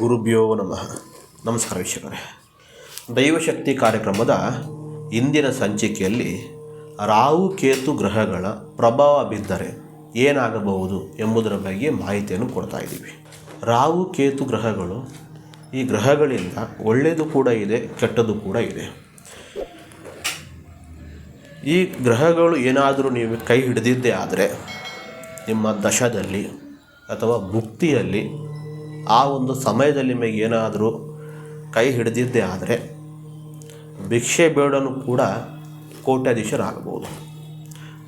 ಗುರುಭ್ಯೋ ನಮಃ. ನಮಸ್ಕಾರ ವೀಕ್ಷಕರೇ. ದೈವಶಕ್ತಿ ಕಾರ್ಯಕ್ರಮದ ಇಂದಿನ ಸಂಚಿಕೆಯಲ್ಲಿ ರಾಹು ಕೇತು ಗ್ರಹಗಳ ಪ್ರಭಾವ ಬಿದ್ದರೆ ಏನಾಗಬಹುದು ಎಂಬುದರ ಬಗ್ಗೆ ಮಾಹಿತಿಯನ್ನು ಕೊಡ್ತಾ ಇದ್ದೀವಿ. ರಾಹು ಕೇತು ಗ್ರಹಗಳು ಈ ಗ್ರಹಗಳಿಂದ ಒಳ್ಳೆಯದು ಕೂಡ ಇದೆ ಕೆಟ್ಟದ್ದು ಕೂಡ ಇದೆ. ಈ ಗ್ರಹಗಳು ಏನಾದರೂ ನೀವು ಕೈ ಹಿಡಿದಿದ್ದೇ ಆದರೆ ನಿಮ್ಮ ದಶದಲ್ಲಿ ಅಥವಾ ಭುಕ್ತಿಯಲ್ಲಿ ಆ ಒಂದು ಸಮಯದಲ್ಲಿ ನಿಮಗೆ ಏನಾದರೂ ಕೈ ಹಿಡಿದಿದ್ದೇ ಆದರೆ ಭಿಕ್ಷೆ ಬೇಡನು ಕೂಡ ಕೋಟ್ಯಾಧೀಶರಾಗಬಹುದು.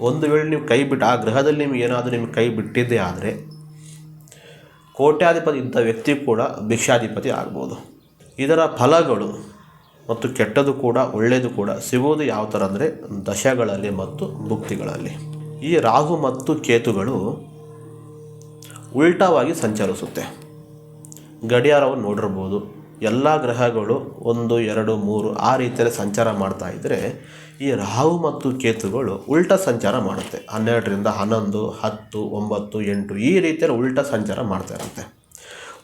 ಒಂದು ವೇಳೆ ನೀವು ಕೈ ಬಿಟ್ಟು, ಆ ಗ್ರಹದಲ್ಲಿ ನಿಮಗೆ ಏನಾದರೂ ನಿಮಗೆ ಕೈ ಬಿಟ್ಟಿದ್ದೇ ಆದರೆ ಕೋಟ್ಯಾಧಿಪತಿ ಇದ್ದ ವ್ಯಕ್ತಿ ಕೂಡ ಭಿಕ್ಷಾಧಿಪತಿ ಆಗ್ಬೋದು. ಇದರ ಫಲಗಳು ಮತ್ತು ಕೆಟ್ಟದ್ದು ಕೂಡ, ಒಳ್ಳೆಯದು ಕೂಡ ಸಿಗುವುದು ಯಾವ ಥರ ಅಂದರೆ ದಶಗಳಲ್ಲಿ ಮತ್ತು ಭುಕ್ತಿಗಳಲ್ಲಿ ಈ ರಾಹು ಮತ್ತು ಕೇತುಗಳು ಉಲ್ಟಾವಾಗಿ ಸಂಚರಿಸುತ್ತೆ. ಗಡಿಯಾರವನ್ನು ನೋಡಿರ್ಬೋದು. ಎಲ್ಲ ಗ್ರಹಗಳು ಒಂದು, ಎರಡು, ಮೂರು ಆ ರೀತಿಯಲ್ಲಿ ಸಂಚಾರ ಮಾಡ್ತಾ ಇದ್ದರೆ ಈ ರಾಹು ಮತ್ತು ಕೇತುಗಳು ಉಲ್ಟಾ ಸಂಚಾರ ಮಾಡುತ್ತೆ. ಹನ್ನೆರಡರಿಂದ ಹನ್ನೊಂದು, ಹತ್ತು, ಒಂಬತ್ತು, ಎಂಟು ಈ ರೀತಿಯಲ್ಲಿ ಉಲ್ಟಾ ಸಂಚಾರ ಮಾಡ್ತಾ ಇರುತ್ತೆ.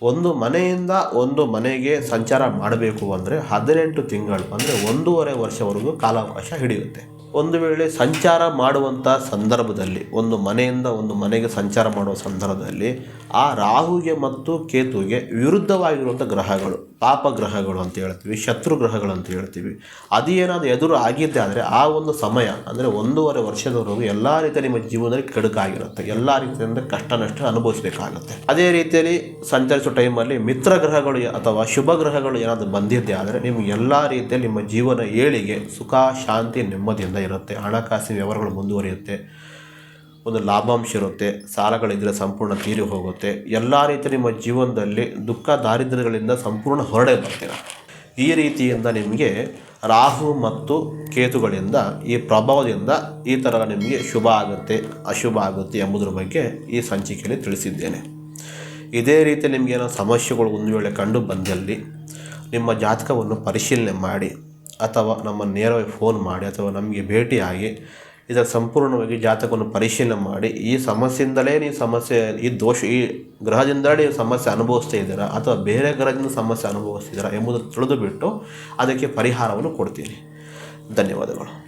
ಒಂದು ಮನೆಯಿಂದ ಒಂದು ಮನೆಗೆ ಸಂಚಾರ ಮಾಡಬೇಕು ಅಂದರೆ ಹದಿನೆಂಟು ತಿಂಗಳು ಅಂದರೆ ಒಂದೂವರೆ ವರ್ಷವರೆಗೂ ಕಾಲಾವಕಾಶ ಹಿಡಿಯುತ್ತೆ. ಒಂದು ವೇಳೆ ಸಂಚಾರ ಮಾಡುವಂಥ ಸಂದರ್ಭದಲ್ಲಿ, ಒಂದು ಮನೆಯಿಂದ ಒಂದು ಮನೆಗೆ ಸಂಚಾರ ಮಾಡುವ ಸಂದರ್ಭದಲ್ಲಿ ಆ ರಾಹುಗೆ ಮತ್ತು ಕೇತುವಿಗೆ ವಿರುದ್ಧವಾಗಿರುವಂಥ ಗ್ರಹಗಳು. ಪಾಪ ಗ್ರಹಗಳು ಅಂತ ಹೇಳ್ತೀವಿ ಶತ್ರು ಗ್ರಹಗಳು ಅಂತ ಹೇಳ್ತೀವಿ. ಅದು ಏನಾದರೂ ಎದುರು ಆಗಿದ್ದೆ ಆದರೆ ಆ ಒಂದು ಸಮಯ, ಅಂದರೆ ಒಂದೂವರೆ ವರ್ಷದವರೆಗೂ ಎಲ್ಲ ರೀತಿಯ ನಿಮ್ಮ ಜೀವನದಲ್ಲಿ ಕೆಡುಕಾಗಿರುತ್ತೆ. ಎಲ್ಲ ರೀತಿಯಿಂದ ಕಷ್ಟ ನಷ್ಟ ಅನುಭವಿಸಬೇಕಾಗುತ್ತೆ. ಅದೇ ರೀತಿಯಲ್ಲಿ ಸಂಚರಿಸೋ ಟೈಮಲ್ಲಿ ಮಿತ್ರ ಗ್ರಹಗಳು ಅಥವಾ ಶುಭ ಗ್ರಹಗಳು ಏನಾದರೂ ಬಂದಿದ್ದೆ ಆದರೆ ನಿಮ್ಗೆ ಎಲ್ಲ ರೀತಿಯಲ್ಲಿ ನಿಮ್ಮ ಜೀವನ ಏಳಿಗೆ ಸುಖ, ಶಾಂತಿ, ನೆಮ್ಮದಿಯಿಂದ ಇರುತ್ತೆ. ಹಣಕಾಸಿನ ವ್ಯವಹಾರಗಳು ಮುಂದುವರಿಯುತ್ತೆ. ಒಂದು ಲಾಭಾಂಶ ಇರುತ್ತೆ ಸಾಲಗಳಿದ್ದರೆ ಸಂಪೂರ್ಣ ತೀರಿ ಹೋಗುತ್ತೆ. ಎಲ್ಲ ರೀತಿ ನಿಮ್ಮ ಜೀವನದಲ್ಲಿ ದುಃಖ ದಾರಿದ್ರ್ಯಗಳಿಂದ ಸಂಪೂರ್ಣ ಹೊರಡೆ ಬರ್ತೀರ ಈ ರೀತಿಯಿಂದ ನಿಮಗೆ ರಾಹು ಮತ್ತು ಕೇತುಗಳಿಂದ ಈ ಪ್ರಭಾವದಿಂದ ಈ ಥರ ನಿಮಗೆ ಶುಭ ಆಗುತ್ತೆ, ಅಶುಭ ಆಗುತ್ತೆ ಎಂಬುದರ ಬಗ್ಗೆ ಈ ಸಂಚಿಕೆಯಲ್ಲಿ ತಿಳಿಸಿದ್ದೇನೆ. ಇದೇ ರೀತಿ ನಿಮಗೆ ಏನೋ ಸಮಸ್ಯೆಗಳು ಒಂದು ವೇಳೆ ಕಂಡು ಬಂದಲ್ಲಿ ನಿಮ್ಮ ಜಾತಕವನ್ನು ಪರಿಶೀಲನೆ ಮಾಡಿ, ಅಥವಾ ನಮ್ಮ ನೇರವಾಗಿ ಫೋನ್ ಮಾಡಿ, ಅಥವಾ ನಮಗೆ ಭೇಟಿಯಾಗಿ ಇದರ ಸಂಪೂರ್ಣವಾಗಿ ಜಾತಕವನ್ನು ಪರಿಶೀಲನೆ ಮಾಡಿ, ಈ ಸಮಸ್ಯೆಯಿಂದಲೇ ನೀವು ಸಮಸ್ಯೆ, ಈ ದೋಷ, ಈ ಗ್ರಹದಿಂದಲೇ ನೀವು ಸಮಸ್ಯೆ ಅನುಭವಿಸ್ತಾ ಇದ್ದೀರಾ ಅಥವಾ ಬೇರೆ ಗ್ರಹದಿಂದ ಸಮಸ್ಯೆ ಅನುಭವಿಸ್ತಿದ್ದೀರಾ ಎಂಬುದನ್ನು ತಿಳಿದುಬಿಟ್ಟು ಅದಕ್ಕೆ ಪರಿಹಾರವನ್ನು ಕೊಡ್ತೀನಿ. ಧನ್ಯವಾದಗಳು.